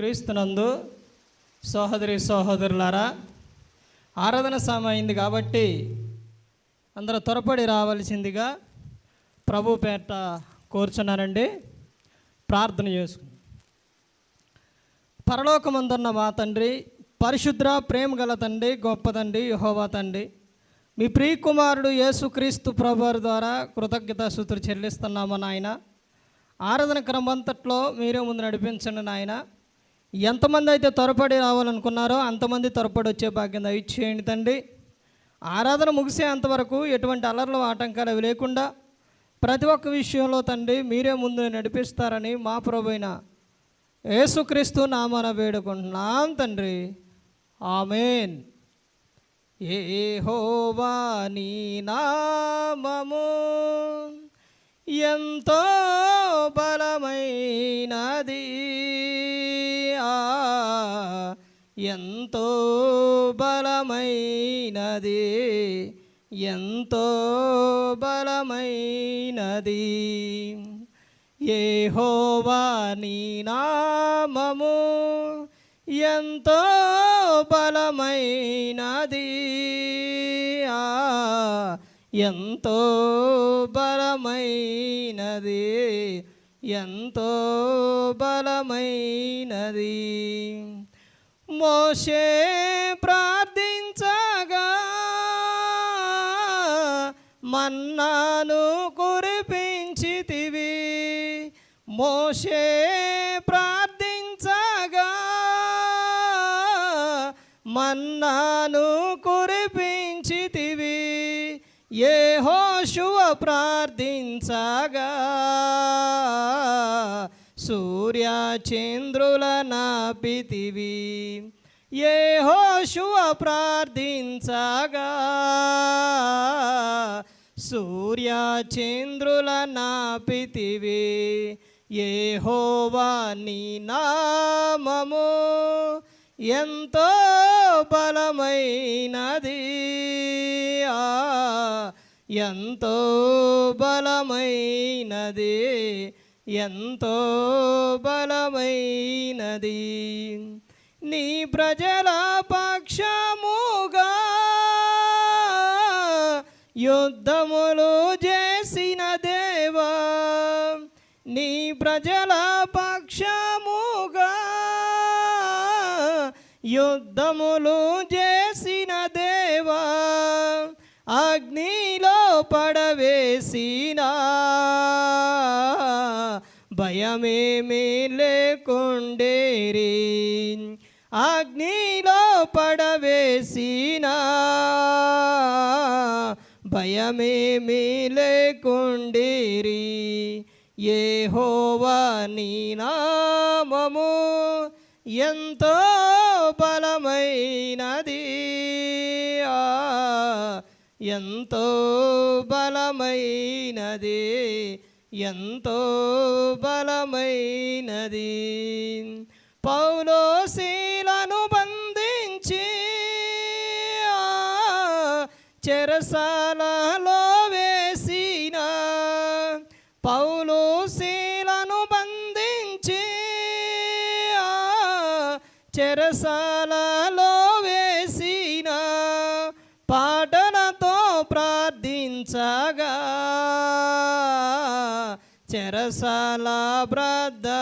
క్రీస్తునందు సహోదరి సహోదరులారా ఆరాధన సమయం అయింది కాబట్టి అందరూ త్వరపడి రావాల్సిందిగా ప్రభు పేట కోరుచున్నానండి. ప్రార్థన చేసుకుని పరలోకమందున్న మా తండ్రి పరిశుద్ర ప్రేమ గల తండ్రి గొప్ప తండ్రి యహోవా తండ్రి మీ ప్రియకుమారుడు యేసుక్రీస్తు ప్రభువారి ద్వారా కృతజ్ఞత సూత్రులు చెల్లిస్తున్నాము నాయన. ఆరాధన క్రమంతట్లో మీరే ముందు నడిపించండి నాయన. ఎంతమంది అయితే త్వరపడి రావాలనుకున్నారో అంతమంది త్వరపడి వచ్చే భాగ్యం దయచేయండి తండ్రి. ఆరాధన ముగిసేంతవరకు ఎటువంటి అలర్లు ఆటంకాలు అవి లేకుండా ప్రతి ఒక్క విషయంలో తండ్రి మీరే ముందు నడిపిస్తారని మా ప్రభైన యేసుక్రీస్తు నామన వేడుకుంటున్నాం తండ్రి. ఆమెన్. ఏ హోవా నీ నామము ఎంతో బలమైనది. ఎంతో బలమైనది ఎంతో బలమైనది. ఏ హోవా నీ నామము ఎంతో బలమైనది. ఆ, ఎంతో బలమైనది ఎంతో బలమైనది. మోషే ప్రార్థించగా మన్నాను కురిపించితివి. మోషే ప్రార్థించగా మన్నాను కురిపించితివి. ఏ హోషువ ప్రార్థించగా సూర్య చంద్రుల నాపితివి. ఏ హోషువ ప్రార్థించగా. సూర్య చంద్రుల నాపితివి. ఏ హోవా నీ నామము ఎంతో బలమైనది. ఆ, ఎంతో బలమైనది. ఎంతో బలమైనది. నీ ప్రజల పక్షముగా యుద్ధములు చేసిన దేవా నీ ప్రజల పక్షముగా యుద్ధములు చేసిన దేవా అగ్నిలో పడవేసిన భయమేమీ లేకుండేరి అగ్నిలో పడవేసిన భయమేమీ లేకుండేరి ఏ హోవా నీ నామము ఎంతో బలమైనది. ఆ, ఎంతో బలమైనది. ఎంతో బలమైనది. పౌలో శీలను బంధించి ఆ, చెరసాలలో వేసిన పౌలు శీలను బంధించి ఆ, చెరసాలలో చెరసాల బ్రద్దలాయే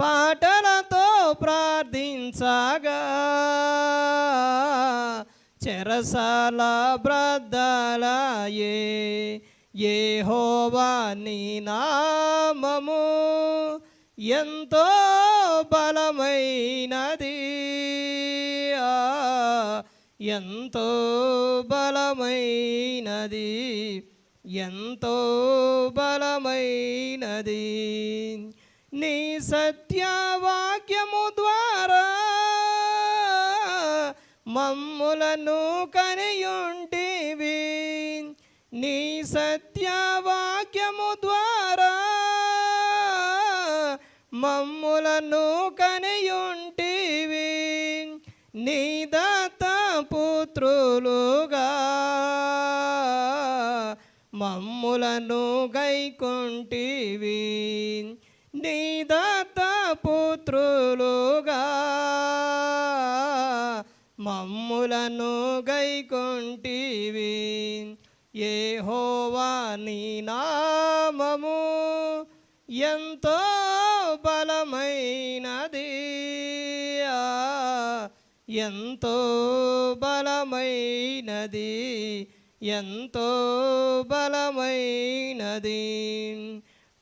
పాటలతో ప్రార్థించగా. చెరసాల బ్రద్దలాయే ఏ హోవా నీ నామము ఎంతో బలమైనది. ఆ, ఎంతో బలమైనది. ఎంతో బలమైనది. నీ సత్యవాక్యము ద్వారా మమ్ములను కనియుంటివి. నీ సత్యవాక్యము ద్వారా మమ్ములను కనియుంటివి. నీ దత్త పుత్రులుగా మమ్ములను గైకుంటివి. నీ దత్త పుత్రులుగా మమ్ములను గైకుంటివి. ఏ హోవా నీ నామము ఎంతో బలమైనది. ఆ, ఎంతో బలమైనది. ఎంతో బలమైనది.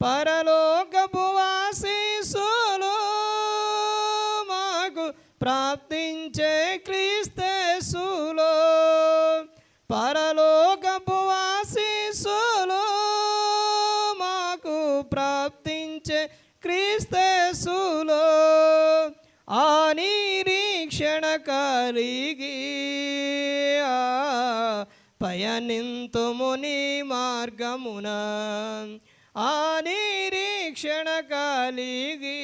పరలోకపు ఆశీసులు మాకు ప్రాప్తించే క్రీస్తేసులో. పరలోకపు ఆశీసులు మాకు ప్రాప్తించే క్రీస్తేసులో. ఆ నిరీక్షణ కలిగి ఆ, పయనింతుము నీ మార్గమున. ఆ నిరీక్షణ కలిగి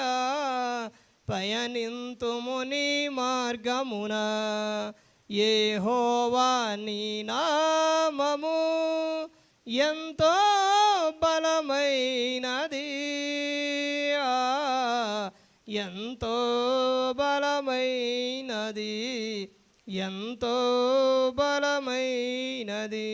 ఆ, పయనింతుము నీ మార్గమున. ఏ హోవా నీ నామము ఎంతో బలమైనది. ఆ, ఎంతో బలమైనది. ఎంతో బలమైనది.